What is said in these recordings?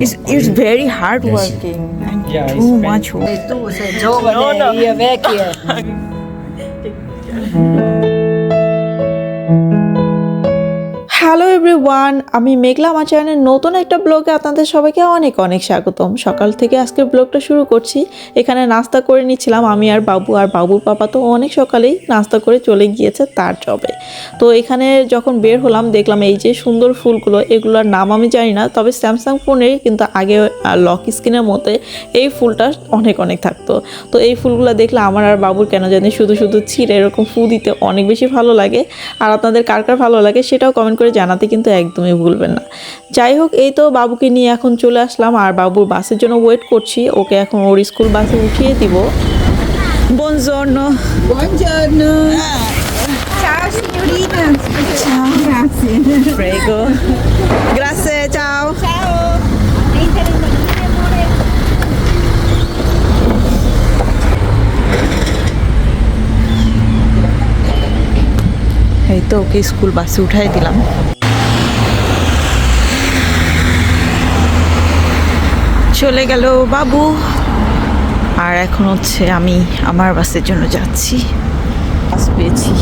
It's, it's very hard working. and Yeah, too much work. Sei tu, hello everyone আমি মেঘলা আমার চ্যানেলের নতুন একটা ব্লগে আপনাদের সবাইকে অনেক অনেক স্বাগতম। সকাল থেকে আজকের ব্লগটা শুরু করছি। এখানে নাস্তা করে নিচ্ছিলাম আমি আর বাবু, আর বাবুর পাপা তো অনেক সকালেই নাস্তা করে চলে গিয়েছে তার জবে তো এখানে যখন বের হলাম, দেখলাম এই যে সুন্দর ফুলগুলো, এগুলোর নাম আমি জানি না, তবে স্যামসাং ফোনে কিন্তু আগে লক স্ক্রিনের মতে এই ফুলটা অনেক অনেক থাকতো। তো এই ফুলগুলো দেখলে আমার আর বাবুর কেন জানি শুধু শুধু ছিঁড়ে এরকম ফু দিতে অনেক বেশি ভালো লাগে। আর আপনাদের কার কার ভালো লাগে সেটাও কমেন্ট করে জানাতে কিন্তু একদমই ভুলবেন না যাই হোক এই তো বাবুকে নিয়ে এখন চলে আসলাম আর বাবুর বাসের জন্য ওয়েট করছি ওকে এখন ওর স্কুল বাসে উঠিয়ে দিব বনজর্নো Buongiorno. Ciao signorina. Ciao. Grazie. Prego. Grazie, ciao. Ciao. Entra in amore. এই তো ওকে স্কুল বাসে উঠাই দিলাম। চলে গেল বাবু। আর এখন হচ্ছে আমি আমার বাসের জন্য যাচ্ছি। বাস পেয়েছি।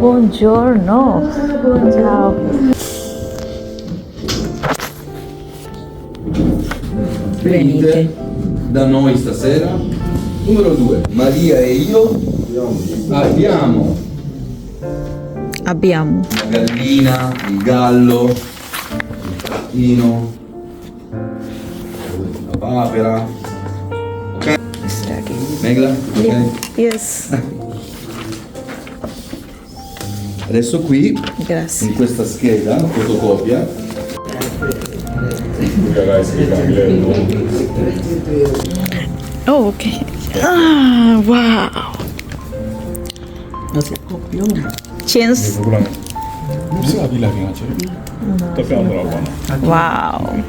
Buongiorno. Ciao. Venite da noi stasera. Numero due, Maria e io abbiamo Abbiamo. la gallina, il gallo, il trattino, la papera. Ok? Megla? Ok? Yes. Adesso qui, Grazie. in questa scheda, fotocopia. Oh, ok. Ah, wow. Chance. Wow.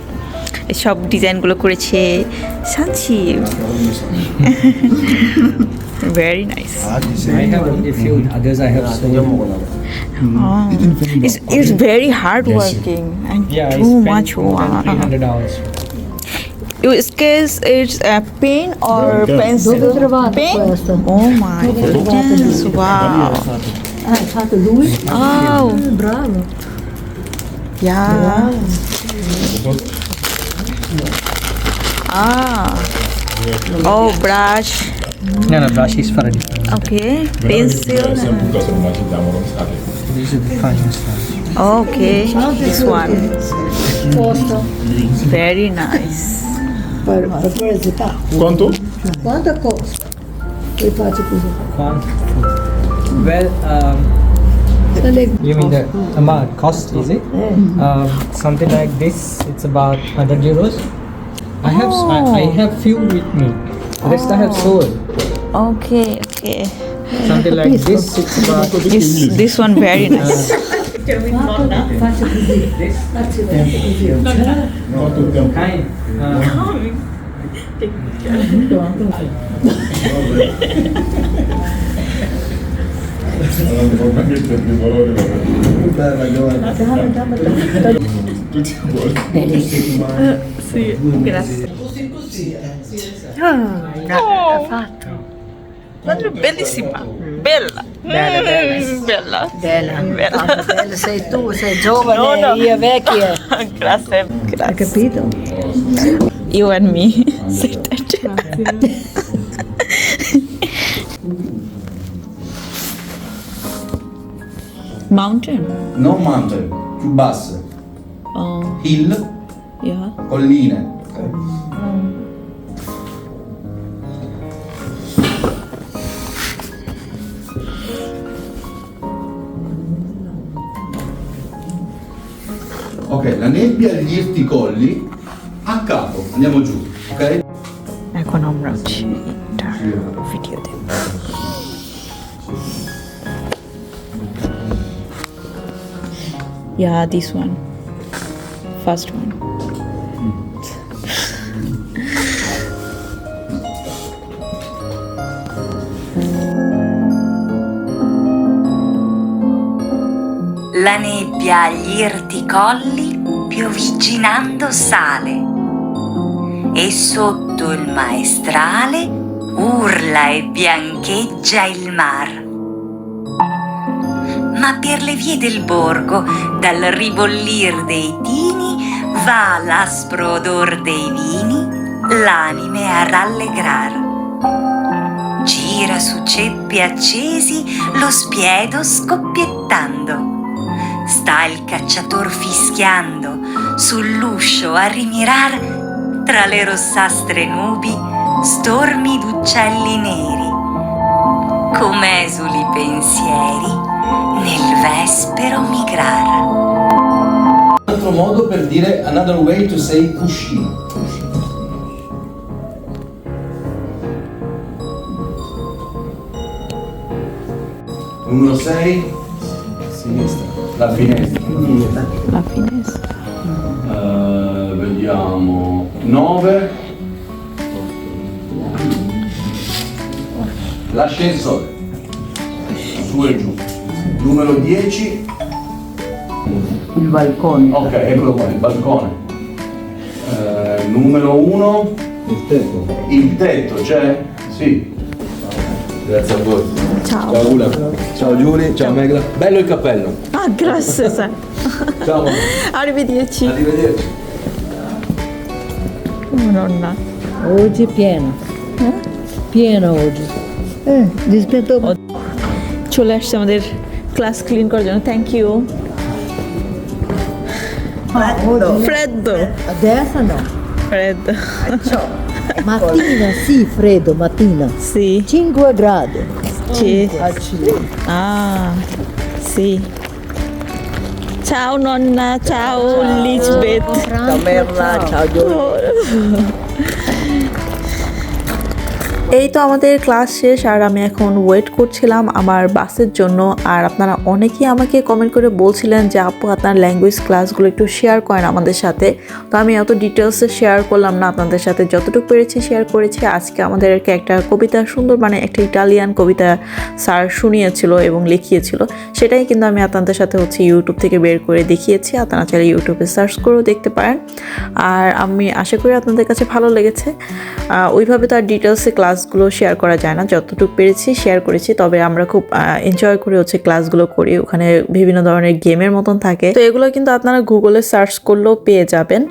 সব ডিজাইনগুলো করেছে সানছি very nice. It's, it's very hard working and Yeah, too much more than wow. 300 hours. You sketch it's a pen or yeah, pencil? Pen? Oh my goodness, wow. Ah? Oh, Bravo. Yeah. yeah. Ah. Oh, brush. No, no, brush is for a different. Okay. Pencil. These are the finest ones. Okay. This one. Posto. Very nice. Per, per curiosità. Quanto? Quanto costa? Poi faccio così. One, Well, um, Se le you mean the amount, cost, is it? Um, something like this, it's about 100 euros. I have I, I have few with me. Rest I have sold. Okay, okay. Something like this, it's about This this one very nice. faccio così. this. Faccio così. Quanto? Kind. Uh, Sì, grazie. Fatto. Guarda, bellissima. Bella. Bella, bella. Bella. Bella, Bella. Sei tu, sei giovane, No, no. io vecchia. Grazie. Hai Grazie. capito? You and me. Say that. Mountain? Non mountain, più basse. Oh, Hill, yeah. colline. Ok, la nebbia gli irti colli a capo, andiamo giù, ok? এখন আমরা হচ্ছে এটার Yeah, this one. First one. La nebbia agli irti colli piovigginando sale e sotto il maestrale urla e biancheggia il mar. Ma per le vie del borgo, dal ribollir dei tini, va l'aspro odor dei vini, l'anime a rallegrar. Gira su ceppi accesi lo spiedo scoppiettando. Sta il cacciator fischiando sull'uscio a rimirar tra le rossastre nubi stormi d'uccelli neri. Come esuli pensieri nel vespero migrar. Un altro modo per dire another way to say cuscino. Numero 6, sinistra, la finestra. La finestra. Eh, vediamo 9 l'ascensore su e giù numero 10 Il balcone. ok eccolo qua il balcone Eh, numero 1 Il tetto. il tetto c'è? sì grazie a voi Ciao. ciao Ula ciao Giulia ciao Megla bello il cappello Ah, grazie. sai. ciao Arrivederci. arrivederci Oh, nonna. Oggi è pieno. Pieno oggi. Eh, rispetto a চলে আসছে আমাদের class clean করার জন্য thank you ফ্রেদ্দো adesso no. ফ্রেদ্দো Mattina sì, freddo, mattina. sì 5 gradi. sì Accidenti. ah sì ciao nonna ciao Lisbeth Ciao Merla, ciao Giorgio. এই তো আমাদের class শেষ, আর আমি এখন ওয়েট করছিলাম আমার বাসের জন্য, আর আপনারা অনেকেই আমাকে কমেন্ট করে বলছিলেন যে, আপু, আপনার ল্যাঙ্গুয়েজ ক্লাসগুলো একটু শেয়ার করেন আমাদের সাথে। তো আমি এত ডিটেলসে শেয়ার করলাম না, আপনাদের সাথে যতটুকু পেরেছি শেয়ার করেছি। আজকে আমাদেরকে একটা কবিতা, সুন্দর মানে একটা ইটালিয়ান কবিতা স্যার শুনিয়েছিল এবং লিখিয়েছিল। সেটাই কিন্তু আমি আপনাদের সাথে হচ্ছে ইউটিউব থেকে বের করে দেখিয়েছি। আপনারা চাইলে ইউটিউবে সার্চ করেও দেখতে পারেন। আর আমি আশা করি আপনাদের কাছে ভালো লেগেছে। ওইভাবে তো আর ডিটেলসে ক্লাসগুলো শেয়ার করা যায় না। যতটুকু পেরেছি শেয়ার করেছি, তবে আমরা খুব এনজয় করে হচ্ছে ক্লাসগুলো করি। ওখানে বিভিন্ন ধরনের গেমের মতন থাকে। তো এগুলো কিন্তু আপনারা গুগলে সার্চ করলেও পেয়ে যাবেন।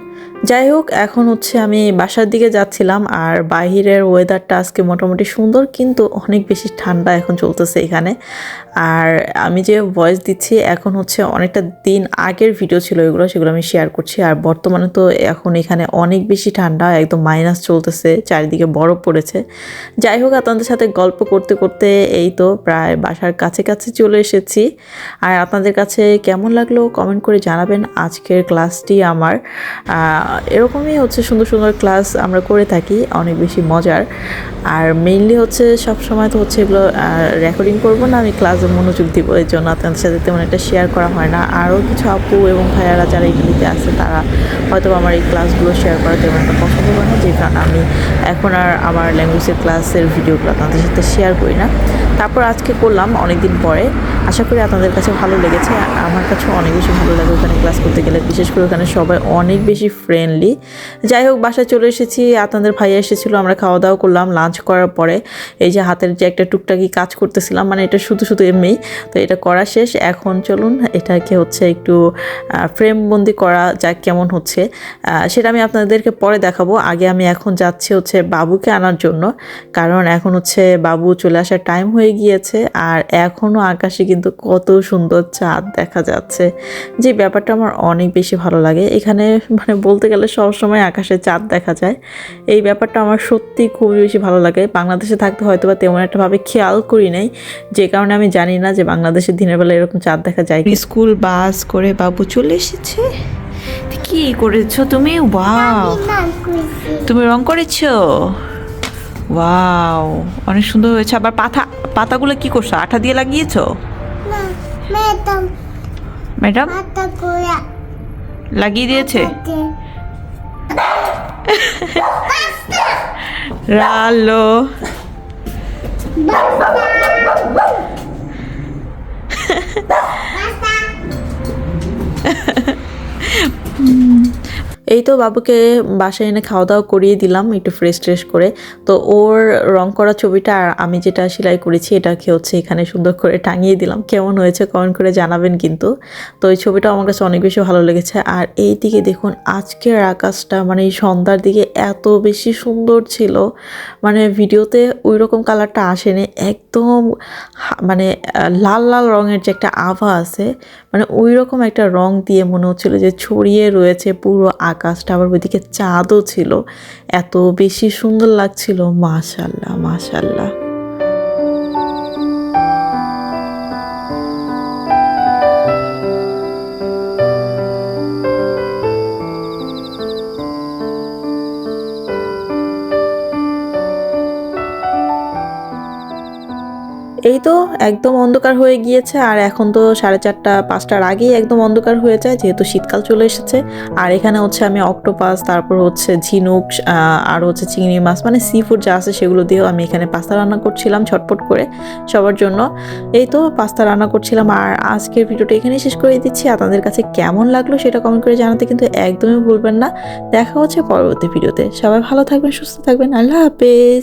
যাই হোক, এখন হচ্ছে আমি বাসার দিকে যাচ্ছিলাম আর বাহিরের ওয়েদারটা আজকে মোটামুটি সুন্দর, কিন্তু অনেক বেশি ঠান্ডা এখন চলতেছে এখানে। আর আমি যে ভয়েস দিচ্ছি, এখন হচ্ছে অনেকটা দিন আগের ভিডিও ছিল এগুলো, সেগুলো আমি শেয়ার করছি। আর বর্তমানে তো এখন এখানে অনেক বেশি ঠান্ডা, একদম মাইনাস চলতেছে, চারিদিকে বরফ পড়েছে। যাই হোক, আপনাদের সাথে গল্প করতে করতে এই তো প্রায় বাসার কাছে কাছে চলে এসেছি। আর আপনাদের কাছে কেমন লাগল কমেন্ট করে জানাবেন। আজকের ক্লাসটি আমার এরকমই হচ্ছে সুন্দর সুন্দর ক্লাস আমরা করে থাকি, অনেক বেশি মজার। আর মেইনলি হচ্ছে সব সময় তো হচ্ছে এগুলো রেকর্ডিং করব না, আমি ক্লাসে মনোযোগ দিব এর জন্য আপনাদের সাথে তেমন একটা শেয়ার করা হয় না। আরও কিছু আপু এবং ভাইয়ারা যারা এগুলিতে আছে, তারা হয়তো আমার এই ক্লাসগুলো শেয়ার করা তেমন একটা পছন্দ করে না, যে কারণে আমি এখন আর আমার ল্যাঙ্গুয়েজের ক্লাসের ভিডিওগুলো আপনাদের সাথে শেয়ার করি না। তারপর আজকে করলাম অনেক দিন পরে। আশা করি আপনাদের কাছে ভালো লেগেছে। আমার কাছেও অনেক বেশি ভালো লাগে ওখানে ক্লাস করতে গেলে। বিশেষ করে ওখানে সবাই অনেক বেশি ফ্রেন্ড ফ্রেন্ডলি যাই হোক, বাসায় চলে এসেছি, আপনাদের ভাইয়া এসেছিল, আমরা খাওয়া দাওয়া করলাম লাঞ্চ করার পরে। এই যে হাতের যে একটা টুকটাকি কাজ করতেছিলাম মানে এটা শুধু শুধু এমনি, তো এটা করা শেষ। এখন চলুন, এটাকে হচ্ছে একটু ফ্রেম বন্দি করা যাক কেমন হচ্ছে। সেটা আমি আপনাদেরকে পরে দেখাবো। আগে আমি এখন যাচ্ছি হচ্ছে বাবুকে আনার জন্য, কারণ এখন হচ্ছে বাবু চলে আসার টাইম হয়ে গিয়েছে, আর এখনও আকাশে কিন্তু কত সুন্দর চাঁদ দেখা যাচ্ছে। যে ব্যাপারটা আমার অনেক বেশি ভালো লাগে। এখানে মানে বলতে গেলে সবসময় আকাশে চাঁদ দেখা যায়। এই ব্যাপারটা আমার সত্যি খুবই বেশি ভালো লাগে। বাংলাদেশে থাকতে হয়তো বা তেমন একটা ভাবে খেয়াল করি নাই। যে কারণে আমি জানি না যে বাংলাদেশে দিনের বেলা এরকম চাঁদ দেখা যায় স্কুল বাস করে বাবু চলে এসেছে। কি করেছ তুমি? ওয়াও। তুমি রং করেছ? ওয়াও অনেক সুন্দর হয়েছে। আবার পাতা পাতাগুলো কি করছ? আঠা দিয়ে লাগিয়েছো? না ম্যাডাম। ম্যাডাম? মাথা গোয়া Ralo. Basta. Basta. এই তো বাবুকে বাসায় এনে খাওয়া দাওয়া করিয়ে দিলাম, একটু ফ্রেশ ট্রেশ করে। তো ওর রং করা ছবিটা আর আমি যেটা সেলাই করেছি, এটাকে হচ্ছে এখানে সুন্দর করে টাঙিয়ে দিলাম। কেমন হয়েছে কমেন্ট করে জানাবেন কিন্তু। তো এই ছবিটা আমার কাছে অনেক বেশি ভালো লেগেছে। আর এই দিকে দেখুন, আজকের আকাশটা মানে এই সন্ধ্যার দিকে এত বেশি সুন্দর ছিল। মানে ভিডিওতে ওই রকম কালারটা আসেনি। একদম মানে লাল লাল রঙের যে একটা আভা আছে মানে ওই রকম একটা রং দিয়ে মনে হচ্ছিল যে ছড়িয়ে রয়েছে পুরো আকাশটা আবার ওইদিকে চাঁদও ছিল। এত বেশি সুন্দর লাগছিল মাশাল্লাহ মাশাল্লাহ। তো একদম অন্ধকার হয়ে গিয়েছে আর এখন তো সাড়ে চারটা, পাঁচটার আগেই একদম অন্ধকার হয়ে যায়, যেহেতু শীতকাল চলে এসেছে। আর এখানে হচ্ছে আমি অক্টোপাস, তারপর হচ্ছে ঝিনুক আর হচ্ছে চিংড়ি মাছ মানে সি ফুড যা আছে সেগুলো দিয়েও আমি এখানে পাস্তা রান্না করছিলাম ছটপট করে সবার জন্য। এই তো পাস্তা রান্না করছিলাম আর আজকের ভিডিওটা এখানেই শেষ করে দিচ্ছি। আপনাদের কাছে কেমন লাগল সেটা কমেন্ট করে জানাতে কিন্তু একদমই ভুলবেন না। দেখা হচ্ছে পরবর্তী ভিডিওতে। সবাই ভালো থাকবেন, সুস্থ থাকবেন। আল্লাহ হাফেজ।